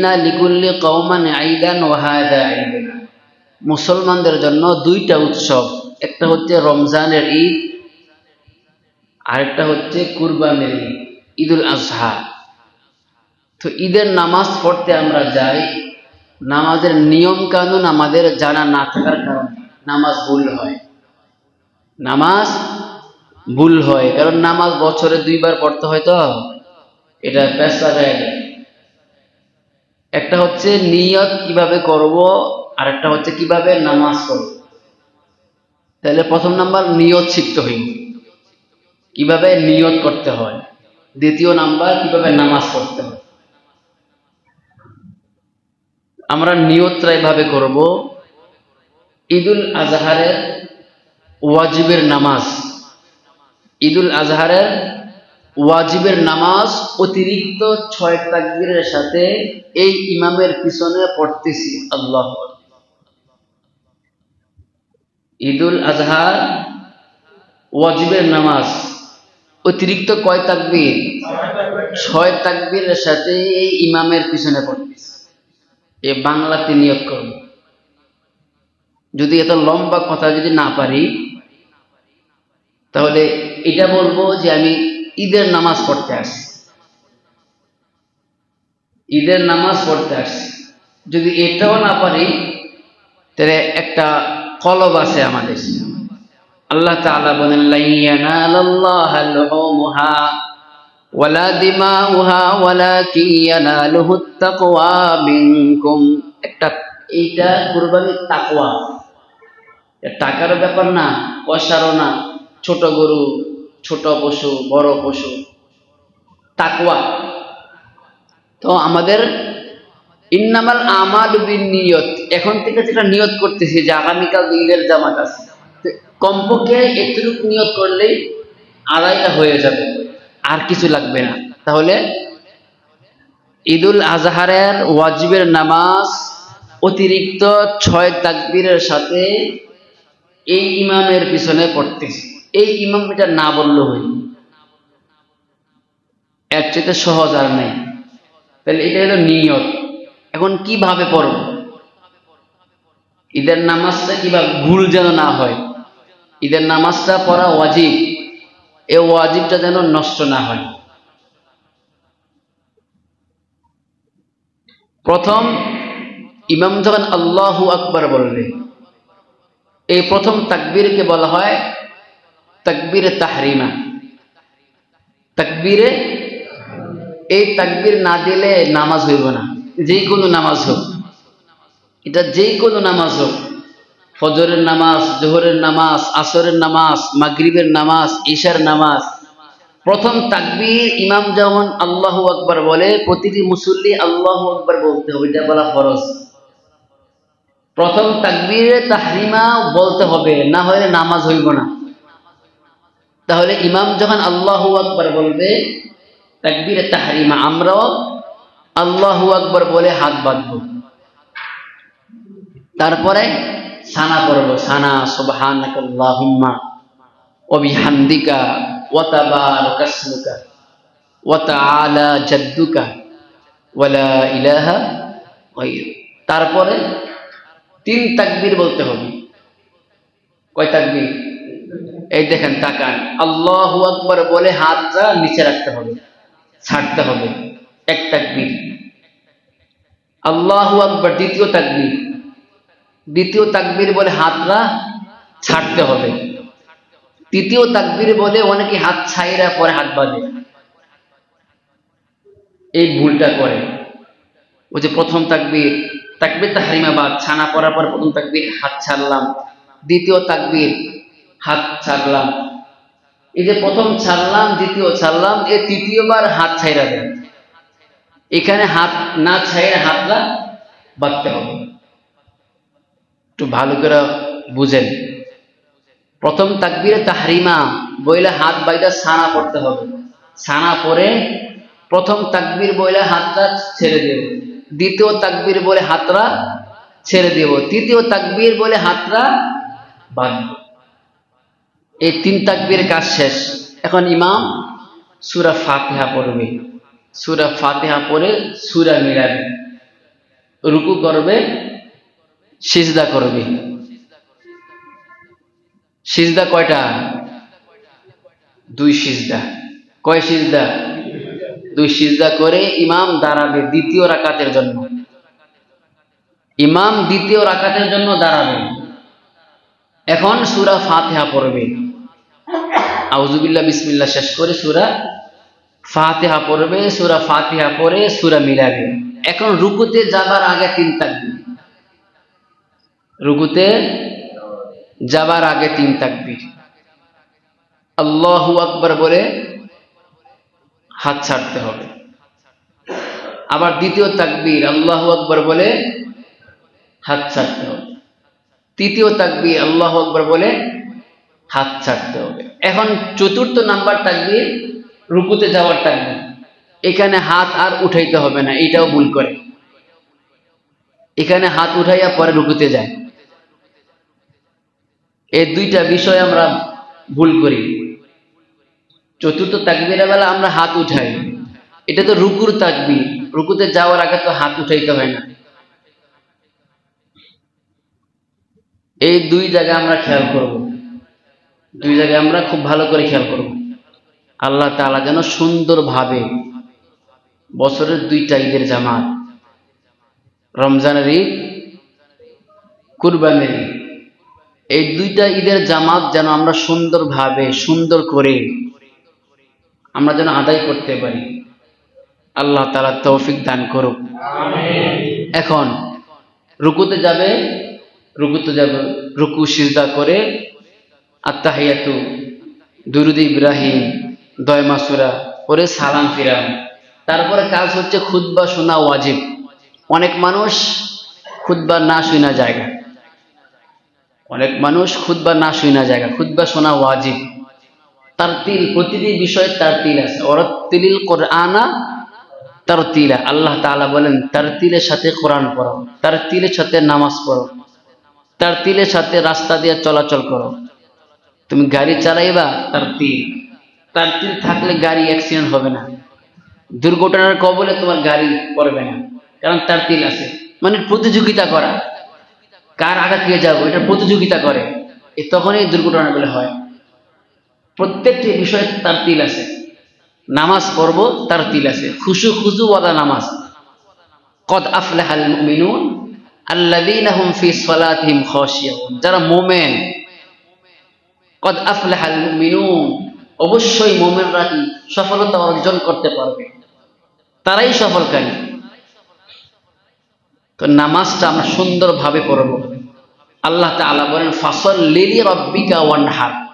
ইন্না লিকুল্লি কওমান আইদান ওয়াহাদা আইদান মুসলমানদের জন্য দুইটা উৎসব, একটা হচ্ছে রমজানের ঈদ, আরেকটা হচ্ছে কুরবানের ঈদ, ঈদুল আজহা। তো ঈদের নামাজ পড়তে আমরা যাই, নামাজের নিয়ম কানুন আমাদের জানা না থাকার কারণে নামাজ ভুল হয়। নামাজ ভুল হয়, কারণ নামাজ বছরে দুইবার পড়তে হয় তো, এটা পেশা যায় একটা হচ্ছে নিয়ত কীভাবে করব আর একটা হচ্ছে কীভাবে নামাজ পড়ব। তাহলে প্রথম নাম্বার, নিয়ত শিখতে হইব কীভাবে নিয়ত করতে হয়? দ্বিতীয় নাম্বার, কীভাবে নামাজ পড়তে হয়? আমরা নিয়তটা এভাবে করব, ঈদুল আজহারের ওয়াজিবের নামাজ, ঈদুল আজহারের ওয়াজিবের নামাজ অতিরিক্ত ছয় তাকবীরের সাথে এই ইমামের পিছনে পড়তেছি। আল্লাহ ঈদুল আজহার ওয়াজিবের নামাজ অতিরিক্ত কয় তাকবীর? ছয় তাকবীরের সাথে এই ইমামের পিছনে পড়তেছি। এ বাংলাতে নিয়োগ করব। যদি এত লম্বা কথা যদি না পারি, তাহলে এটা বলব যে আমি ঈদের নামাজ পড়তে আসি। ঈদের নামাজ পড়তে আসি। যদি এটাও না পারি, তাহলে একটা কলব আছে আমাদের। আল্লাহ তাআলা বলেন তাকওয়া। টাকার ব্যাপার না, পয়সারও না। ছোট গরু ছোট পশু, বড় পশু, তাকওয়া। তো আমাদের ইন্নামাল আমাল নিয়ত এখন থেকে যেটা নিয়ত করতেছি যে আগামীকাল ঈদের জামাত আছে। কমপক্ষে এতটুকু নিয়ত করলেই আদায়টা হয়ে যাবে, আর কিছু লাগবে না। তাহলে ঈদুল আজহারের ওয়াজিবের নামাজ, অতিরিক্ত ছয় তাকবীরের সাথে এই ইমামের পিছনে পড়তেছি। এই ইমাম এটা না বললে হই এর চেয়ে সহজ আর নেই। তাহলে এটা হলো নিয়ত। এখন কীভাবে পড়ব? ঈদের নামাজটা কীভাবে ভুল যেন না হয়? ঈদের নামাজটা পড়া ওয়াজিব। এ ওয়াজিবটা যেন নষ্ট না হয়। প্রথম, ইমাম যখন আল্লাহু আকবার বলবে, এই প্রথম তাকবীরকে বলা হয় তাকবীরে তাহরিমা। তাকবীরে, এই তাকবীর না দিলে নামাজ হইব না। যে কোনো নামাজ হোক। এটা যে কোনো নামাজ হোক। ফজরের নামাজ, জোহরের নামাজ, আসরের নামাজ, মাগরিবের নামাজ, ঈশার নামাজ। প্রথম তাকবীর ইমাম যেমন আল্লাহ আকবার বলে, প্রতিটি মুসল্লি আল্লাহ আকবার বলতে হবে। এটা বলা ফরজ। প্রথম তাকবীরে তাহরিমা বলতে হবে, না হলে নামাজ হইব না। তাহলে ইমাম যখন আল্লাহু আকবর বলবে, তাকবীরে তাহরিমা, আমরাও আল্লাহু আকবর বলে হাত বাঁধব। তারপরে সানা পড়ব, সানা, সুবহানাকাল্লাহুম্মা ওয়া বিহামদিকা ওয়া তাবারাকা ইসমুকা, ওয়া তাআলা জাদ্দুকা, ওয়া ইলাহা গায়রুক। তারপরে তিন তাকবীর বলতে হবে। কয় তাকবীর? এই দেখেন, তাকান। আল্লাহু আকবার বলে হাতটা নিচে রাখতে হবে। ছাড়তে হবে। এক তাকবীর। আল্লাহু আকবার, দ্বিতীয় তাকবীর। দ্বিতীয় তাকবির বলে হাতটা ছাড়তে হবে। তৃতীয় তাকবির বলে অনেকে হাত ছাইরা পরে হাত বাঁধে। এই ভুলটা করে। ওই যে প্রথম তাকবির তাকবির তাহারিমা বাদ ছানা পড়ার পর প্রথম তাকবীর, হাত ছাড়লাম। দ্বিতীয় তাকবীর হাত ছাড়লাম। এই যে প্রথম ছাড়লাম, দ্বিতীয় ছাড়লাম, এ তৃতীয়বার হাত ছাইরা দেন। এখানে হাত না ছাইরা হাতটা বাঁধতে হবে। একটু ভালো করে বুঝেন। প্রথম তাকবীরে তাহরিমা, বইলে হাত বাইদা সানা পড়তে হবে। সানা পরে প্রথম তাকবীর বইলে হাতটা ছেড়ে দেব। দ্বিতীয় তাকবীর বলে হাতরা ছেড়ে দেব। তৃতীয় তাকবীর বলে হাতরা বাঁধব। এই তিন তাকবীর কাজ শেষ। এখন ইমাম সুরা ফাতিহা পড়বে। সুরা ফাতিহা পড়ে সুরা মিলাবে রুকু করবে, সিজদা করবে। সিজদা কয়টা? দুই সিজদা। কয় সিজদা? দুই সিজদা করে ইমাম দাঁড়াবে দ্বিতীয় রাকাতের জন্য। ইমাম দ্বিতীয় রাকাতের জন্য দাঁড়াবে। এখন সুরা ফাতিহা পড়বে। আউজুবিল্লাহ বিসমিল্লাহ শেষ করে সুরা ফাতিহা পড়বে। সুরা ফাতিহা পড়ে সুরা মিলাবে এখন রুকুতে যাবার আগে তিন তাকবীর। রুকুতে যাবার আগে তিন তাকবীর। আল্লাহু আকবার বলে হাত ছাড়তে হবে। আবার দ্বিতীয় তাকবীর, আল্লাহু আকবার বলে হাত ছাড়তে হবে। তৃতীয় তাকবীর, আল্লাহু আকবার বলে হাত ছাড়তে হবে। এখন চতুর্থ নাম্বার তাকবীর রুকুতে যাওয়ার তাকবীর। এখানে হাত আর উঠাইতে হবে না এটাও ভুল করে। এখানে হাত উঠাইয়া পরে রুকুতে যায়। এই দুইটা বিষয় আমরা ভুল করি। চতুর্থ তাকবীরের বেলা আমরা হাত উঠাই। এটা তো রুকুর তাকবীর। রুকুতে যাওয়ার আগে তো হাত উঠাইতে হয় না। এই দুই জায়গায় আমরা খেয়াল করব। দুই জায়গায় আমরা খুব ভালো করে খেয়াল করব। আল্লাহ তাআলা যেন সুন্দরভাবে বছরের দুইটা ঈদের জামাত রমজানের ঈদ কুরবানের ঈদ এই দুইটা ঈদের জামাত যেন আমরা সুন্দরভাবে সুন্দর করে আমরা যেন আদায় করতে পারি। আল্লাহ তালা তৌফিক দান করুক। এখন রুকুতে যাবে রুকুতে যাবে রুকু সিজদা করে আত্মাহিয়াতু দুরুদ ইব্রাহিম, দয় মাসুরা পরে সালাম ফিরাম তারপরে কাজ হচ্ছে খুতবা শোনা ওয়াজিব। অনেক মানুষ খুতবা না শুনা জায়গা। অনেক মানুষ খুতবা না শুনা জায়গা, খুতবা শোনা ওয়াজিব। তার তিল, প্রতিটি বিষয়ে তার তিল আছে। অরতিলিল কোরআনা তার তিলা আল্লাহ তাআলা বলেন, তার তিলের সাথে কোরআন পড়ো, তার তিলের সাথে নামাজ পড়ো, তার তিলের সাথে রাস্তা দিয়ে চলাচল করো। তুমি গাড়ি চালাইবা, তার তিল। তার তিল থাকলে গাড়ি অ্যাক্সিডেন্ট হবে না। দুর্ঘটনার কবলে তোমার গাড়ি পড়বে না। কারণ তার তিল আছে। মানে প্রতিযোগিতা করা। কার আঘাত দিয়ে যাব, এটা প্রতিযোগিতা করে। এ তখনই দুর্ঘটনাগুলো হয়। প্রত্যেকটি বিষয়ে তার তিল আছে। নামাজ পড়ব, তার তিল আছে। খুশু খুজু ওয়াদা নামাজ। কদ আফলাহাল হুম ফি সালাতিহিম খাশিয়ুন যারা মোমেন কদ আফলাহাল মুমিনুন। অবশ্যই মোমেনরা কি সফলতা অর্জন করতে পারবে? তারাই সফলকারী। তো নামাজটা আমরা সুন্দরভাবে পড়ব। আল্লাহ তাআলা বলেন ফাসল লিলি রব্বিকা ওয়ানহার।